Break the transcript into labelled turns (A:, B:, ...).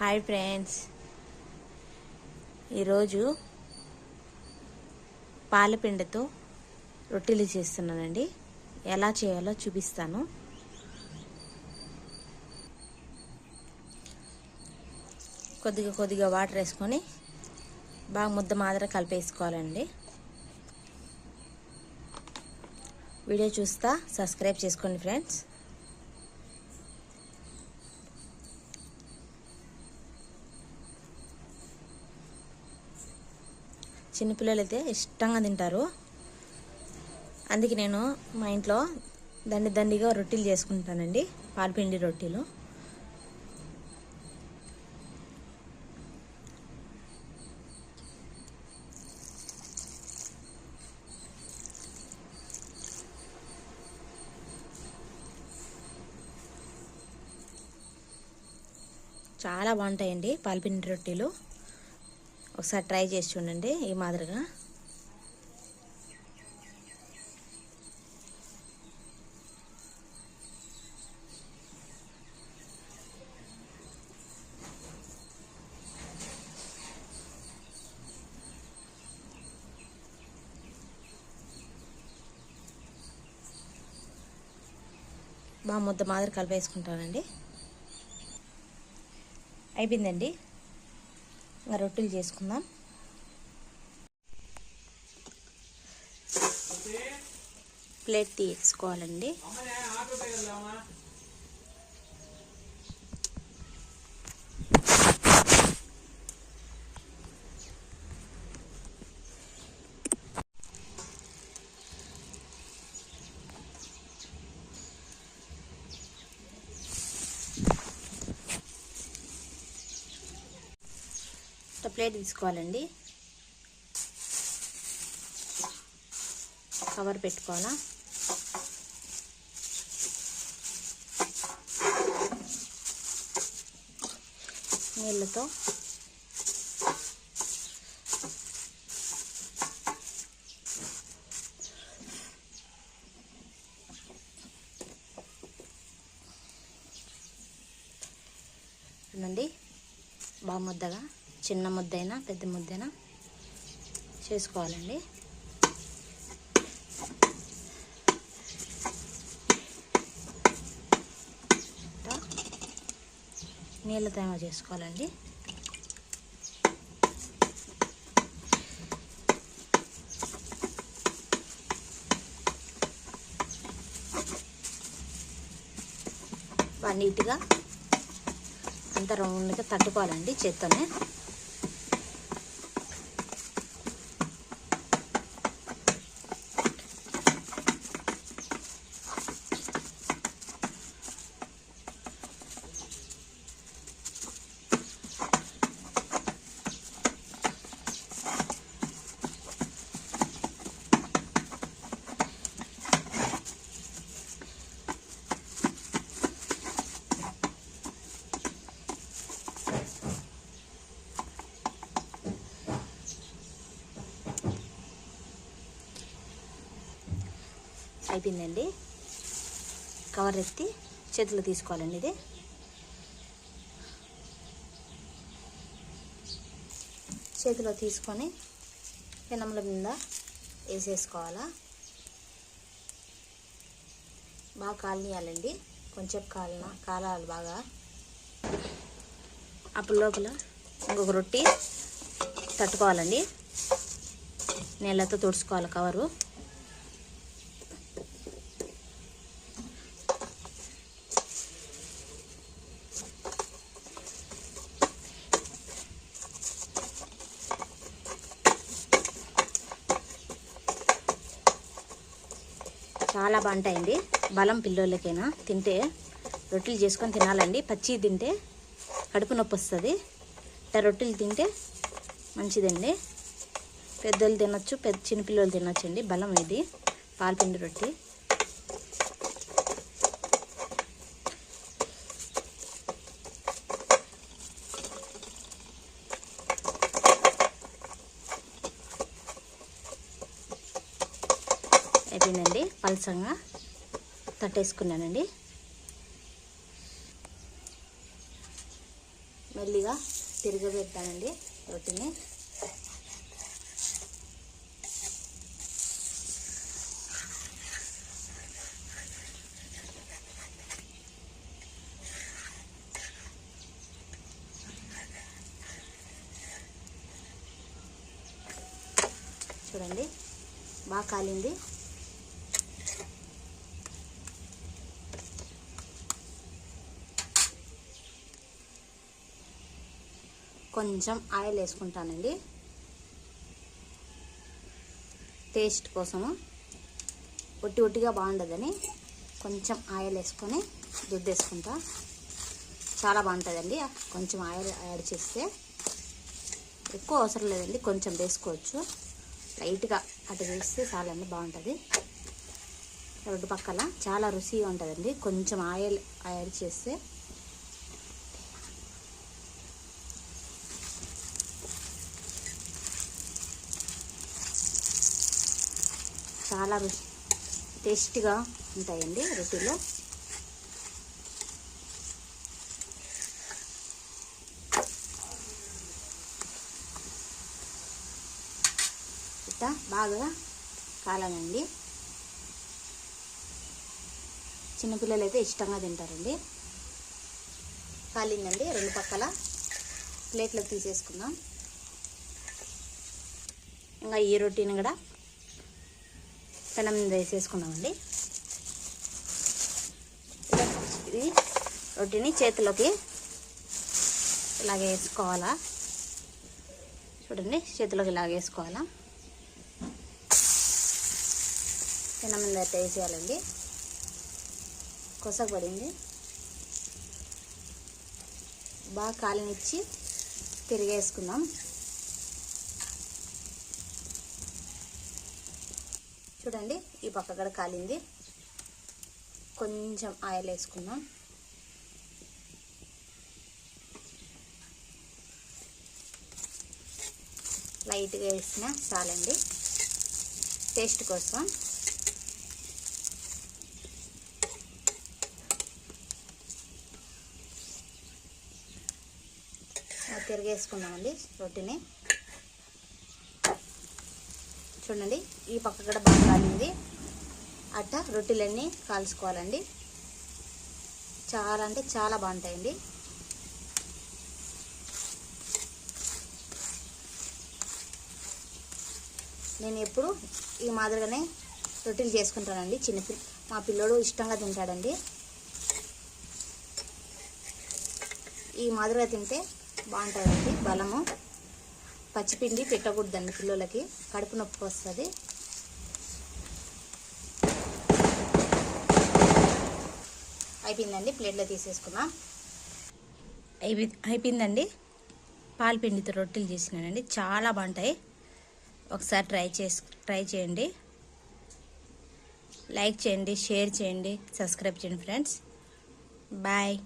A: Hi friends. ఈరోజు పాలపిండితో రొట్టెలు చేస్తున్నానండి. ఎలా చేయాలో చూపిస్తాను. కొద్దిగా కొద్దిగా వాటర్ వేసుకొని బాగా ముద్ద మాదిరి కలిపేసుకోవాలండి. వీడియో చూస్తా సబ్స్క్రైబ్ చేసుకోండి ఫ్రెండ్స్. చిన్నపిల్లలు అయితే ఇష్టంగా తింటారు. అందుకే నేను మా ఇంట్లో దండి దండిగా రొట్టెలు చేసుకుంటానండి పాలపిండి రొట్టెలు. చాలా బాగుంటాయండి పాలపిండి రొట్టెలు. ఒకసారి ట్రై చేసి చూడండి ఈ మాదిరిగా. బాగా ముద్ద మాదిరి కలిపేసుకుంటానండి. అయిపోయిందండి? రొట్టెలు చేసుకుందాం. ప్లేట్ తీసుకోవాలండి. ప్లేట్ తీసుకోవాలండి. కవర్ పెట్టుకోవాలా? నీళ్ళతో చూడండి బాగా ముద్దగా చిన్న ముద్దైనా పెద్ద ముద్దైనా చేసుకోవాలండి. నీళ్ళ తేమ చేసుకోవాలండి. నీట్గా అంత రౌండ్గా తట్టుకోవాలండి చేత్తోనే. అయిపోయిందండి. కవర్ ఎత్తి చేతిలో తీసుకోవాలండి ఇది. చేతిలో తీసుకొని పెనముల మీద వేసేసుకోవాలా. బాగా కాలనీయాలండి. కొంచెం కాలిన కాలాలి బాగా అప్పుడు లోపల ఇంకొక రొట్టి తట్టుకోవాలండి. నీళ్ళతో తుడుచుకోవాలి కవరు. చాలా బాగుంటాయండి. బలం పిల్లోళ్ళకైనా తింటే రొట్టెలు చేసుకొని తినాలండి. పచ్చి తింటే కడుపు నొప్పి వస్తుంది. ఇట్లా రొట్టెలు తింటే మంచిదండి. పెద్దోళ్ళు తినొచ్చు పెద్ద చిన్నపిల్లలు తినొచ్చండి. బలం ఇది. పాలపిండి రొట్టి. అయిపోయిందండి పలసంగా తట్టేసుకున్నానండి. మెల్లిగా తిరగబెట్టానండి రొట్టెని. చూడండి బాగా కాలింది. కొంచెం ఆయిల్ వేసుకుంటానండి. టేస్ట్ కోసము. ఒట్టి ఒట్టిగా బాగుండదని కొంచెం ఆయిల్ వేసుకొని దుద్దేసుకుంటా చాలా బాగుంటుందండి. కొంచెం ఆయిల్ యాడ్ చేస్తే ఎక్కువ అవసరం లేదండి. కొంచెం వేసుకోవచ్చు. లైట్గా అటు వేస్తే చాలండి బాగుంటుంది. రెండు పక్కల చాలా రుచిగా ఉంటుందండి. కొంచెం ఆయిల్ యాడ్ చేస్తే చాలా రుచి టేస్టీగా ఉంటాయండి రొట్టెలు ఇట్లా బాగా కాలనండి చిన్నపిల్లలు అయితే ఇష్టంగా తింటారండి. కాలిందండి రెండు పక్కల. ప్లేట్లో తీసేసుకుందాం. ఇంకా ఈ రొట్టెని కూడా పెనం వేసేసుకున్నామండి. ఇది రొట్టెని చేతిలోకి ఇలాగే వేసుకోవాలా? చూడండి చేతిలోకి ఇలాగ వేసుకోవాలా? పెనం మీద అయితే వేసేయాలండి. కొసకు పడింది. బాగా కాలినిచ్చి తిరిగేసుకుందాం. చూడండి ఈ పక్క కూడా కాలింది. కొంచెం ఆయిల్ వేసుకుందాం. లైట్గా వేసిన చాలండి. టేస్ట్ కోసం. తిరిగేసుకుందామండి రొట్టెని. చూడండి ఈ పక్క కూడా బాగా కాలింది. అట్ట రొట్టెలన్నీ కాల్చుకోవాలండి. చాలా అంటే చాలా బాగుంటాయండి. నేను ఎప్పుడు ఈ మాదిరిగానే రొట్టెలు చేసుకుంటానండి చిన్న పిల్ల మా పిల్లోడు ఇష్టంగా తింటాడండి. ఈ మాదిరిగా తింటే బాగుంటుందండి బలము. పచ్చిపిండి పెట్టకూడదండి పిల్లలకి. కడుపు నొప్పి వస్తుంది. అయిపోయిందండి ప్లేట్లో తీసేసుకున్నాం అయిపో అయిపోయిందండి. పాలపిండితో రొట్టెలు చేసినానండి. చాలా బాగుంటాయి. ఒకసారి ట్రై చేసి ట్రై చేయండి. లైక్ చేయండి షేర్ చేయండి సబ్స్క్రైబ్ చేయండి ఫ్రెండ్స్. బాయ్.